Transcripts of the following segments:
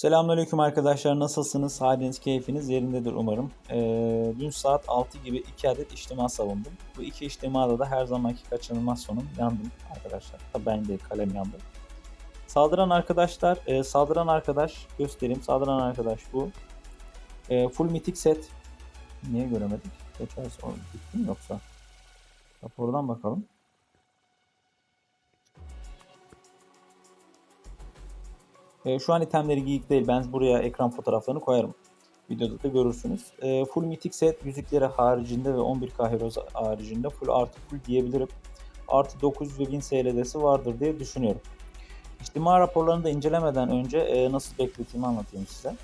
Selamünaleyküm arkadaşlar nasılsınız? Haliniz keyfiniz yerindedir umarım. Ee, dün saat 6 gibi 2 adet içtima savundum. Bu iki içtimada da her zamanki kaçınılmaz sonum yandım arkadaşlar. Tabii ben de kalem yandı. Saldıran arkadaşlar, e, saldıran arkadaş göstereyim. Saldıran arkadaş bu. E, full mitik set. Niye göremedik? Geçer sonra bitti mi yoksa? Rapordan bakalım. E, şu an itemleri giyik değil. Ben buraya ekran fotoğraflarını koyarım. Videoda da görürsünüz. E, full mitik set yüzükleri haricinde ve 11k heroes haricinde full artı full diyebilirim. Artı 900 ve 1000 SLD'si vardır diye düşünüyorum. İçtima raporlarını da incelemeden önce e, nasıl beklediğimi anlatayım size.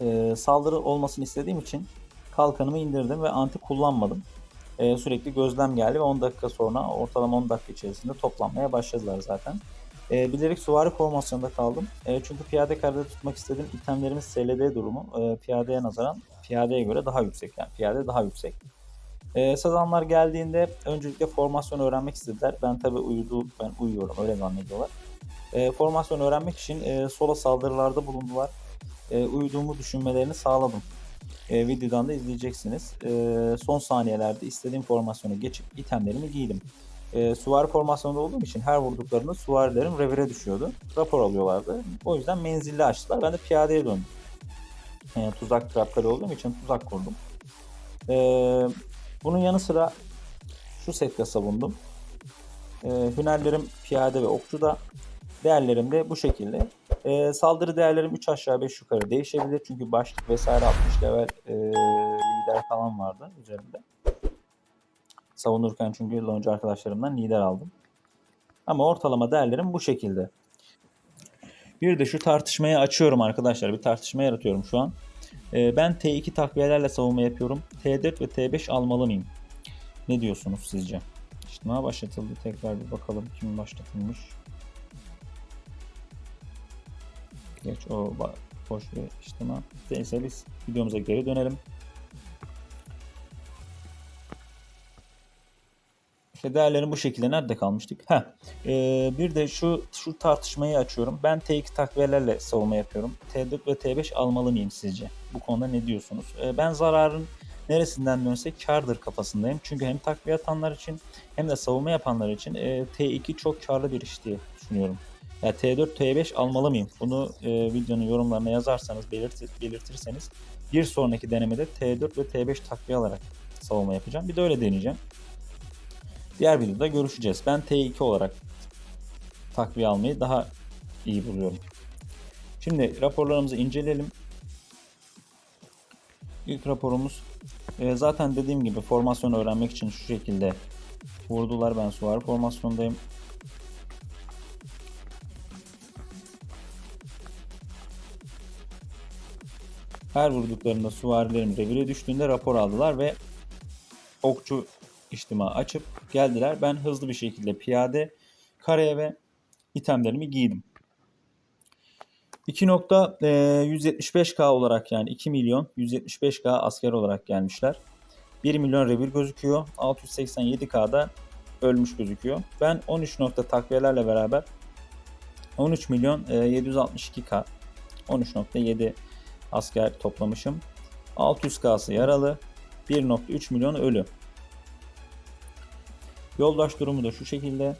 E, saldırı olmasını istediğim için kalkanımı indirdim ve anti kullanmadım. E, sürekli gözlem geldi ve 10 dakika sonra ortalama 10 dakika içerisinde toplanmaya başladılar zaten. E, bilerek süvari formasyonda kaldım. E, çünkü piyade karede tutmak istediğim itemlerimin SLD durumu e, piyadeye nazaran piyadeye göre daha yüksek. Yani piyade daha yüksek. E, sezonlar geldiğinde öncelikle formasyon öğrenmek istediler. Ben tabi uyudu, ben uyuyorum öyle zannediyorlar. E, formasyon öğrenmek için e, sola saldırılarda bulundular. E, uyuduğumu düşünmelerini sağladım. E, videodan da izleyeceksiniz. E, son saniyelerde istediğim formasyona geçip itemlerimi giydim e, süvari formasyonda olduğum için her vurduklarında süvarilerim revire düşüyordu. Rapor alıyorlardı. O yüzden menzilli açtılar. Ben de piyadeye döndüm. E, tuzak trapları olduğum için tuzak kurdum. E, bunun yanı sıra şu sette savundum. E, hünerlerim piyade ve okçu da değerlerim de bu şekilde. E, saldırı değerlerim 3 aşağı 5 yukarı değişebilir. Çünkü başlık vesaire 60 level e, lider falan vardı üzerinde savunurken çünkü lonca arkadaşlarımdan lider aldım. Ama ortalama değerlerim bu şekilde. Bir de şu tartışmayı açıyorum arkadaşlar. Bir tartışma yaratıyorum şu an. Ee, ben T2 takviyelerle savunma yapıyorum. T4 ve T5 almalı mıyım? Ne diyorsunuz sizce? İçtima başlatıldı. Tekrar bir bakalım kim başlatılmış. Geç o boş bir içtima. Neyse biz videomuza geri dönelim. İşte değerlerin bu şekilde nerede kalmıştık? Heh. Ee, bir de şu şu tartışmayı açıyorum. Ben T2 takviyelerle savunma yapıyorum. T4 ve T5 almalı mıyım sizce? Bu konuda ne diyorsunuz? Ee, ben zararın neresinden dönse kardır kafasındayım. Çünkü hem takviye atanlar için hem de savunma yapanlar için e, T2 çok karlı bir iş diye düşünüyorum. Ya T4, T5 almalı mıyım? Bunu e, videonun yorumlarına yazarsanız, belirtir, belirtirseniz bir sonraki denemede T4 ve T5 takviye alarak savunma yapacağım. Bir de öyle deneyeceğim. Diğer videoda görüşeceğiz. Ben T2 olarak takviye almayı daha iyi buluyorum. Şimdi raporlarımızı inceleyelim. İlk raporumuz e, zaten dediğim gibi formasyonu öğrenmek için şu şekilde vurdular. Ben suvari formasyondayım. Her vurduklarında suvarilerim revire düştüğünde rapor aldılar ve okçu içtima açıp geldiler. Ben hızlı bir şekilde piyade kareye ve itemlerimi giydim. 2.175k olarak yani 2 milyon 175k asker olarak gelmişler. 1 milyon revir gözüküyor. 687k'da ölmüş gözüküyor. Ben 13 nokta takviyelerle beraber 13 milyon 762k 13.7 asker toplamışım. 600k'sı yaralı. 1.3 milyon ölü. Yoldaş durumu da şu şekilde.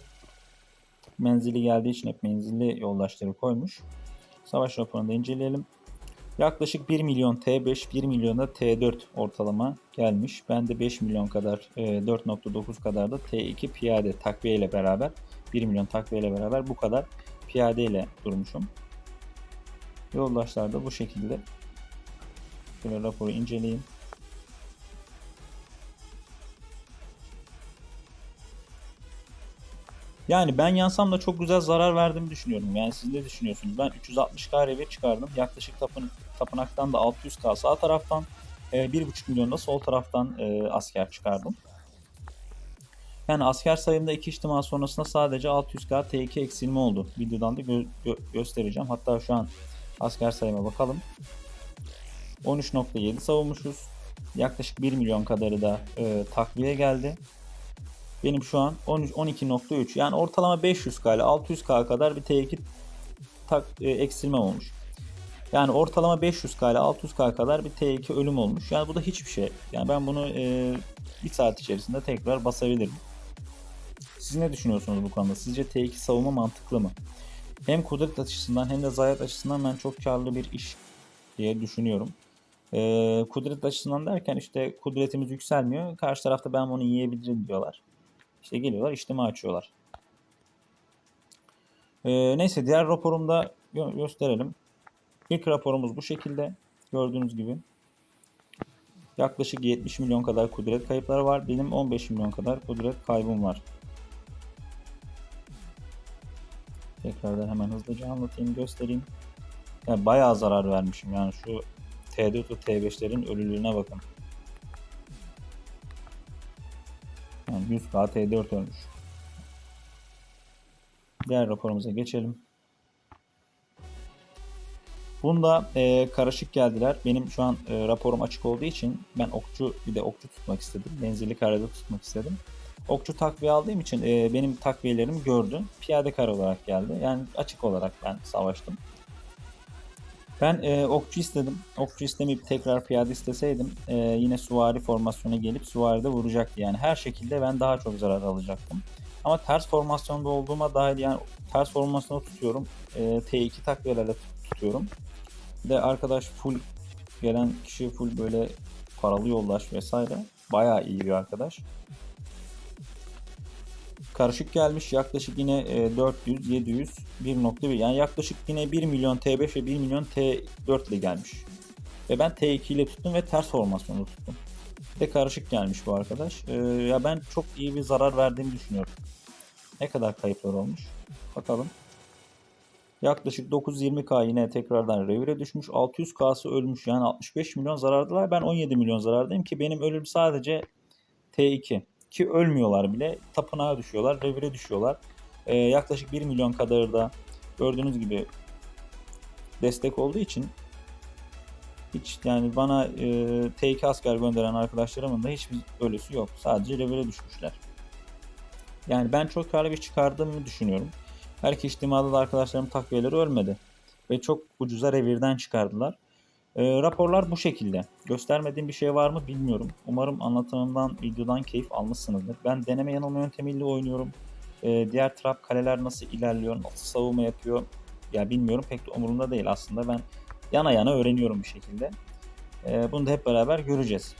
Menzili geldiği için hep menzilli yoldaşları koymuş. Savaş raporunu da inceleyelim. Yaklaşık 1 milyon T5, 1 milyon da T4 ortalama gelmiş. Ben de 5 milyon kadar, 4.9 kadar da T2 piyade takviye ile beraber, 1 milyon takviye ile beraber bu kadar piyade ile durmuşum. Yoldaşlar da bu şekilde. Şöyle raporu inceleyeyim. Yani ben yansam da çok güzel zarar verdiğimi düşünüyorum. Yani siz ne düşünüyorsunuz? Ben 360k revir çıkardım. Yaklaşık tapın, tapınaktan da 600k sağ taraftan e, 1.5 milyon da sol taraftan e, asker çıkardım. Yani asker sayımda iki ihtimal sonrasında sadece 600k T2 eksilme oldu. Videodan da gö- gö- göstereceğim. Hatta şu an asker sayıma bakalım. 13.7 savunmuşuz. Yaklaşık 1 milyon kadarı da e, takviye geldi. Benim şu an 12.3 yani ortalama 500K ile 600K kadar bir T2 tak, e, eksilme olmuş. Yani ortalama 500K ile 600K kadar bir T2 ölüm olmuş. Yani bu da hiçbir şey. Yani ben bunu e, bir saat içerisinde tekrar basabilirim. Siz ne düşünüyorsunuz bu konuda? Sizce T2 savunma mantıklı mı? Hem kudret açısından hem de zayiat açısından ben çok karlı bir iş diye düşünüyorum. Ee, kudret açısından derken işte kudretimiz yükselmiyor. Karşı tarafta ben bunu yiyebilirim diyorlar. İşte geliyorlar işlemi açıyorlar. Ee, neyse diğer raporumda gö- gösterelim. İlk raporumuz bu şekilde. Gördüğünüz gibi. Yaklaşık 70 milyon kadar kudret kayıpları var. Benim 15 milyon kadar kudret kaybım var. Tekrardan hemen hızlıca anlatayım, göstereyim. Yani bayağı zarar vermişim. Yani şu T4 ve T5'lerin ölülüğüne bakın. Yani 100k T4 ölmüş. Diğer raporumuza geçelim. Bunda e, karışık geldiler. Benim şu an e, raporum açık olduğu için ben okçu bir de okçu tutmak istedim. Menzilli karede tutmak istedim. Okçu takviye aldığım için e, benim takviyelerimi gördü. Piyade kare olarak geldi. Yani açık olarak ben savaştım. Ben e, okçu istedim. Okçu istemeyip tekrar piyade isteseydim e, yine süvari formasyona gelip süvaride vuracaktı. Yani her şekilde ben daha çok zarar alacaktım. Ama ters formasyonda olduğuma dair yani ters formasyonu tutuyorum. E, T2 takviyelerle tut- tutuyorum. Bir de arkadaş full gelen kişi full böyle paralı yoldaş vesaire. Bayağı iyi bir arkadaş. Karışık gelmiş yaklaşık yine e, 400, 700, 1.1 yani yaklaşık yine 1 milyon T5 ve 1 milyon T4 ile gelmiş. Ve ben T2 ile tuttum ve ters formasyonu tuttum. Bir de karışık gelmiş bu arkadaş. E, ya ben çok iyi bir zarar verdiğimi düşünüyorum. Ne kadar kayıplar olmuş? Bakalım. Yaklaşık 920k yine tekrardan revire düşmüş. 600k'sı ölmüş. Yani 65 milyon zarardılar. Ben 17 milyon zarardayım ki benim ölüm sadece T2. Ki ölmüyorlar bile. Tapınağa düşüyorlar. Revire düşüyorlar. Ee, yaklaşık 1 milyon kadar da gördüğünüz gibi destek olduğu için hiç yani bana e, T2 asker gönderen arkadaşlarımın da hiçbir ölüsü yok. Sadece revire düşmüşler. Yani ben çok karlı bir çıkardığımı düşünüyorum. Her iki ihtimalde de arkadaşlarım takviyeleri ölmedi. Ve çok ucuza revirden çıkardılar. E, raporlar bu şekilde. Göstermediğim bir şey var mı bilmiyorum. Umarım anlatımımdan, videodan keyif almışsınızdır. Ben deneme yanılma yöntemiyle oynuyorum. E, diğer trap kaleler nasıl ilerliyor, nasıl savunma yapıyor ya bilmiyorum. Pek de umurumda değil aslında. Ben yana yana öğreniyorum bir şekilde. E, bunu da hep beraber göreceğiz.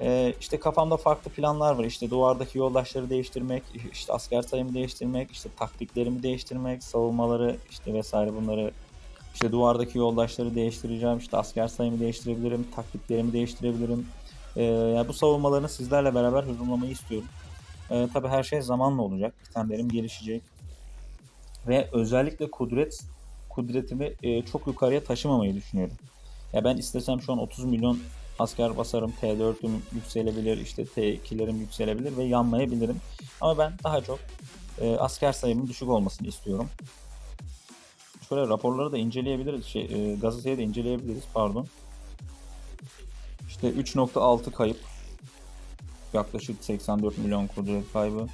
Ee, işte kafamda farklı planlar var. İşte duvardaki yoldaşları değiştirmek, işte asker sayımı değiştirmek, işte taktiklerimi değiştirmek, savunmaları işte vesaire bunları işte duvardaki yoldaşları değiştireceğim. İşte asker sayımı değiştirebilirim, taktiklerimi değiştirebilirim. Ee, yani bu savunmalarını sizlerle beraber hücumlamayı istiyorum. Ee, tabii her şey zamanla olacak. İtemlerim gelişecek. Ve özellikle kudret kudretimi e, çok yukarıya taşımamayı düşünüyorum. Ya ben istesem şu an 30 milyon asker basarım. T4'üm yükselebilir, işte T2'lerim yükselebilir ve yanmayabilirim. Ama ben daha çok e, asker sayımın düşük olmasını istiyorum. Şöyle raporları da inceleyebiliriz. Şey, e, gazeteyi de inceleyebiliriz. Pardon. İşte 3.6 kayıp. Yaklaşık 84 milyon kudret kaybı.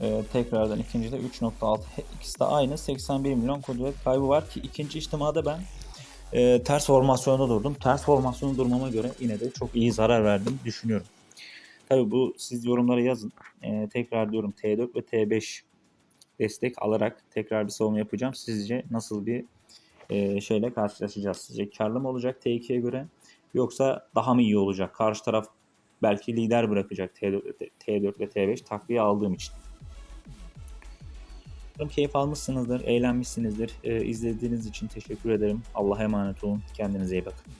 E, tekrardan ikinci de 3.6. İkisi de aynı. 81 milyon kudret kaybı var ki ikinci ihtimada ben e, ters formasyonda durdum. Ters formasyonda durmama göre yine de çok iyi zarar verdim düşünüyorum. Tabi bu siz yorumlara yazın. E, tekrar diyorum T4 ve T5 destek alarak tekrar bir savunma yapacağım. Sizce nasıl bir e, şeyle karşılaşacağız? Sizce karlı mı olacak T2'ye göre yoksa daha mı iyi olacak? Karşı taraf belki lider bırakacak T4, T4 ve T5 takviye aldığım için. Umarım keyif almışsınızdır, eğlenmişsinizdir. Ee, izlediğiniz için teşekkür ederim. Allah'a emanet olun. Kendinize iyi bakın.